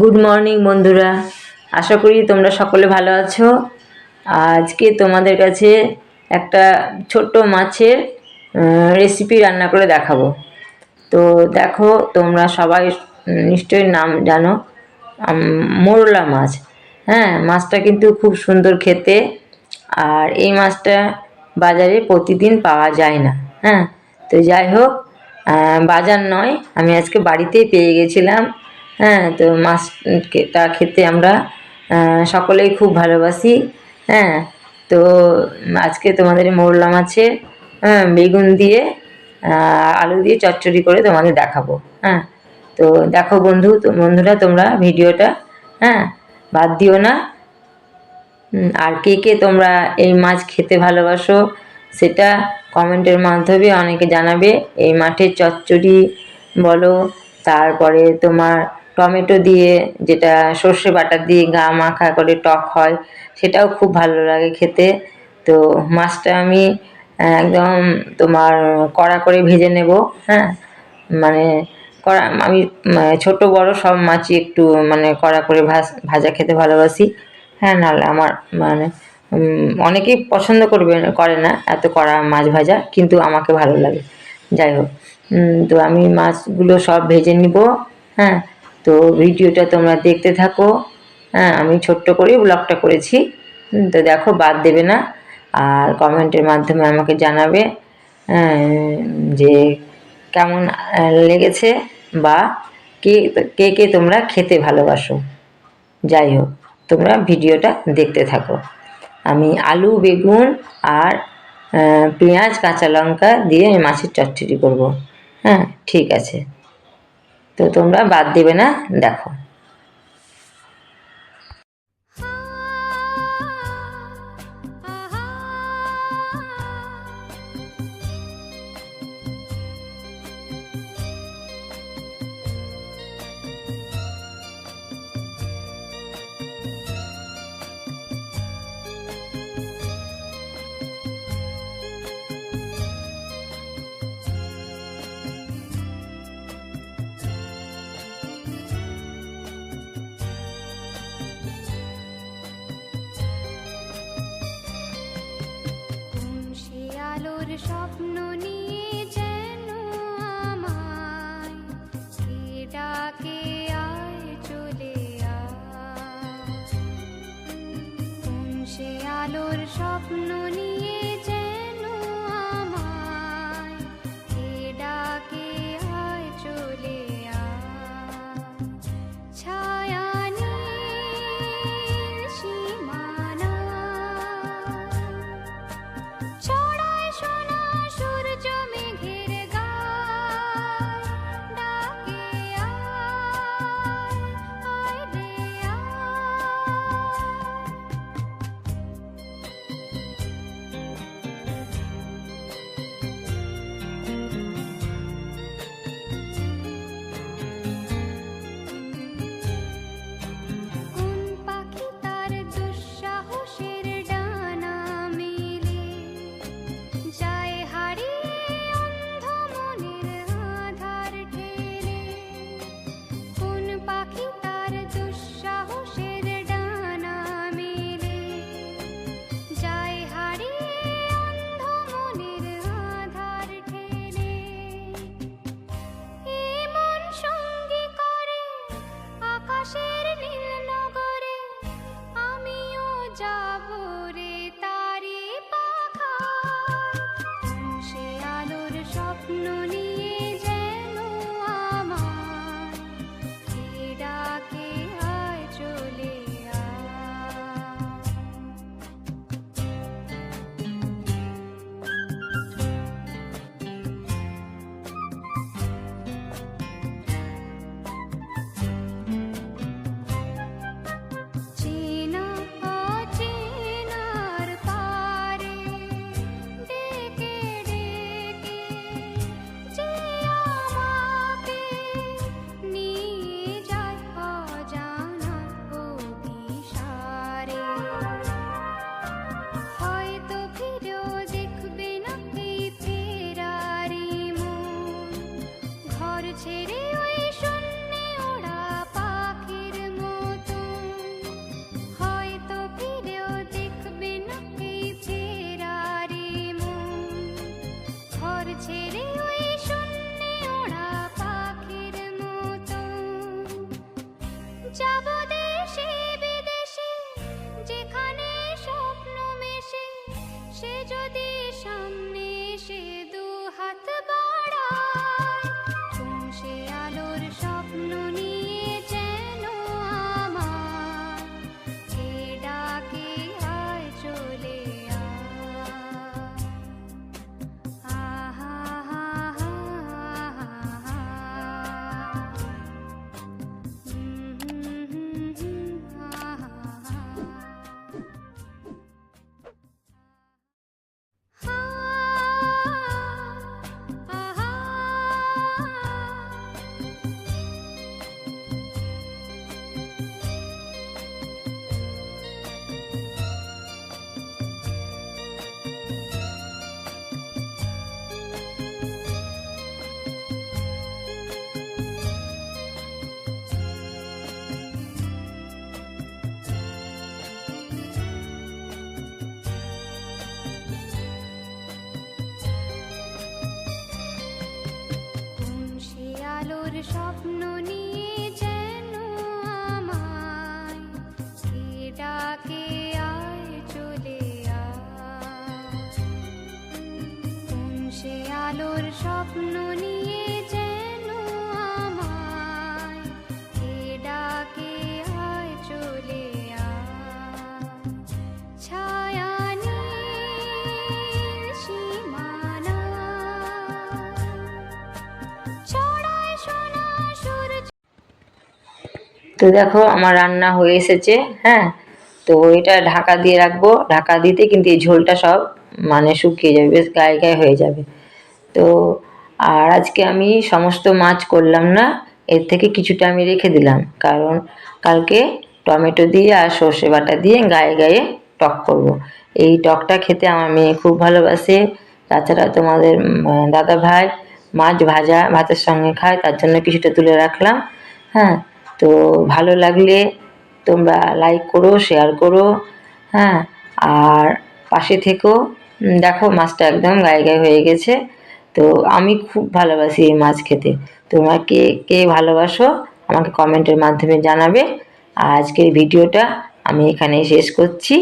Good morning বন্ধুরা। আশা করি তোমরা সকলে ভালো আছো। আজকে তোমাদের কাছে একটা ছোট্ট মাছের রেসিপি রান্না করে দেখাবো। তো দেখো, তোমরা সবাই নিশ্চয়ই নাম জানো মোরলা মাছ। হ্যাঁ মাছটা কিন্তু খুব সুন্দর খেতে। আর এই মাছটা বাজারে প্রতিদিন পাওয়া যায় না। হ্যাঁ তো যাই হোক বাজার নয়, আমি আজকে বাড়িতেই পেয়ে গেছিলাম। হ্যাঁ তো মাছটা খেতে আমরা সকলেই খুব ভালোবাসি হ্যাঁ। তো আজকে তোমাদের মোরলা মাছের হ্যাঁ, বেগুন দিয়ে আলু দিয়ে চচ্চড়ি করে তোমাদের দেখাবো হ্যাঁ। তো দেখো বন্ধু তো বন্ধুরা তোমরা ভিডিওটা হ্যাঁ বাদ দিও না। আর কে কে তোমরা এই মাছ খেতে ভালোবাসো সেটা কমেন্টের মাধ্যমে অনেকে জানাবে। এই মাঠের চচ্চড়ি বলো তারপরে তোমার টমেটো দিয়ে যেটা সর্ষে বাটা দিয়ে গা মাখা করে টক হয় সেটাও খুব ভালো লাগে খেতে। তো মাছটা আমি একদম তোমার কড়া করে ভেজে নেব হ্যাঁ? মানে কড়া আমি উম, ছোট বড় সব মাছই একটু মানে কড়া করে ভাজ ভাজা খেতে ভালোবাসি। হ্যাঁ নাহলে আমার মানে অনেকেই পছন্দ করবে করে না এত কড়া মাছ ভাজা কিন্তু আমাকে ভালো লাগে। যাই হোক তো আমি মাছগুলো সব ভেজে নিব হ্যাঁ? তো ভিডিওটা তোমরা দেখতে থাকো। হ্যাঁ আমি ছোট্ট করেই ব্লগটা করেছি। তো দেখো বাদ দেবে না। আর কমেন্টের মাধ্যমে আমাকে জানাবে হ্যাঁ, যে কেমন লেগেছে বা কে কে কে তোমরা খেতে ভালোবাসো। যাই হোক তোমরা ভিডিওটা দেখতে থাকো। আমি আলু বেগুন আর পেঁয়াজ কাঁচা লঙ্কা দিয়ে আমি মাছের চচ্চড়ি করব। হ্যাঁ ঠিক আছে। তো তোমরা বাদ দিবে না দেখো। স্বপ্ন আলোর ছেড়ে স্বপ্ন নিয়ে চলে সে আলোর স্বপ্ন নিয়ে তো দেখো আমার রান্না হয়ে এসেছে হ্যাঁ? তো এটা ঢাকা দিয়ে রাখব। ঢাকা দিতে কিন্তু এই ঝোলটা সব মানে শুকিয়ে যাবে, বেশ গায়ে গায়ে হয়ে যাবে। তো আর আজকে আমি সমস্ত মাছ করলাম না, এর থেকে কিছুটা আমি রেখে দিলাম। কারণ কালকে টমেটো দিয়ে আর সর্ষে বাটা দিয়ে গায়ে গায়ে টক করব। এই টকটা খেতে আমার মেয়ে খুব ভালোবাসে। তাছাড়া তোমাদের দাদা ভাই মাছ ভাজা, ভাতের সঙ্গে খায়, তার জন্য কিছুটা তুলে রাখলাম হ্যাঁ? তো ভালো লাগলে তোমরা লাইক করো শেয়ার করো হ্যাঁ? আর পাশে থেকেও দেখো মাছটা একদম গায়ে গায়ে হয়ে গেছে। তো আমি খুব ভালোবাসি এই মাছ খেতে। তোমরা কে কে ভালোবাসো আমাকে কমেন্টের মাধ্যমে জানাবে। আজকের ভিডিওটা আমি এখানেই শেষ করছি।